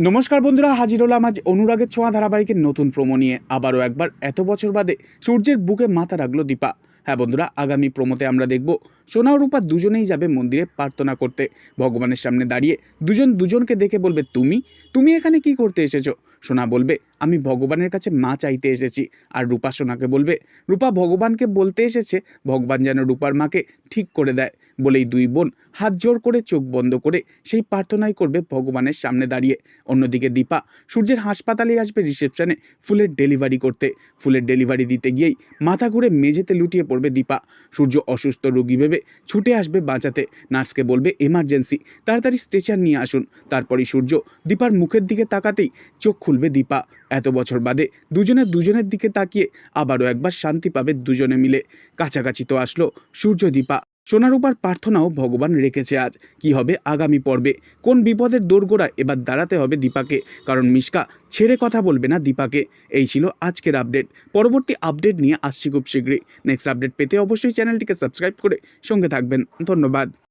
নমস্কার বন্ধুরা, হাজির হলাম আজ অনুরাগের ছোঁয়া ধারাবাহিকের নতুন প্রোমো নিয়ে। আবারও একবার, এত বছর বাদে সূর্যের বুকে মাথা রাখল দীপা। হ্যাঁ বন্ধুরা, আগামী প্রোমোতে আমরা দেখব সোনা ও রূপা দুজনেই যাবে মন্দিরে প্রার্থনা করতে। ভগবানের সামনে দাঁড়িয়ে দুজন দুজনকে দেখে বলবে, তুমি? তুমি এখানে কি করতে এসেছ? সোনা বলবে, আমি ভগবানের কাছে মা চাইতে এসেছি। আর রূপা সোনাকে বলবে, রূপা ভগবানকে বলতে এসেছে, ভগবান যেন রূপার মাকে ঠিক করে দেয়। বলেই দুই বোন হাত জোর করে চোখ বন্ধ করে সেই প্রার্থনাই করবে ভগবানের সামনে দাঁড়িয়ে। অন্যদিকে দীপা সূর্যের হাসপাতালে আসবে রিসেপশনে ফুলের ডেলিভারি করতে। ফুলের ডেলিভারি দিতে গিয়েই মাথা ঘুরে মেঝেতে লুটিয়ে পড়বে দীপা। সূর্য অসুস্থ রোগী ভেবে ছুটে আসবে বাঁচাতে। নার্সকে বলবে, এমার্জেন্সি। তাড়াতাড়ি স্ট্রেচার নিয়ে আসুন। তারপরই সূর্য দীপার মুখের দিকে তাকাতেই চোখ খুলবে দীপা। এত বছর বাদে দুজনে দুজনের দিকে তাকিয়ে আবারও একবার শান্তি পাবে দুজনে মিলে। কাছাকাছি তো আসলো সূর্য দীপা। সোনারূপার প্রার্থনাও ভগবান রেখেছে আজ। কি হবে আগামী পর্বে? কোন বিপদের দোরগোড়ায় এবার দাঁড়াতে হবে দীপাকে? কারণ মিশকা ছেড়ে কথা বলবে না দীপাকে। এই ছিল আজকের আপডেট। পরবর্তী আপডেট নিয়ে আসছি খুব শীঘ্রই। নেক্সট আপডেট পেতে অবশ্যই চ্যানেলটিকে সাবস্ক্রাইব করে সঙ্গে থাকবেন। ধন্যবাদ।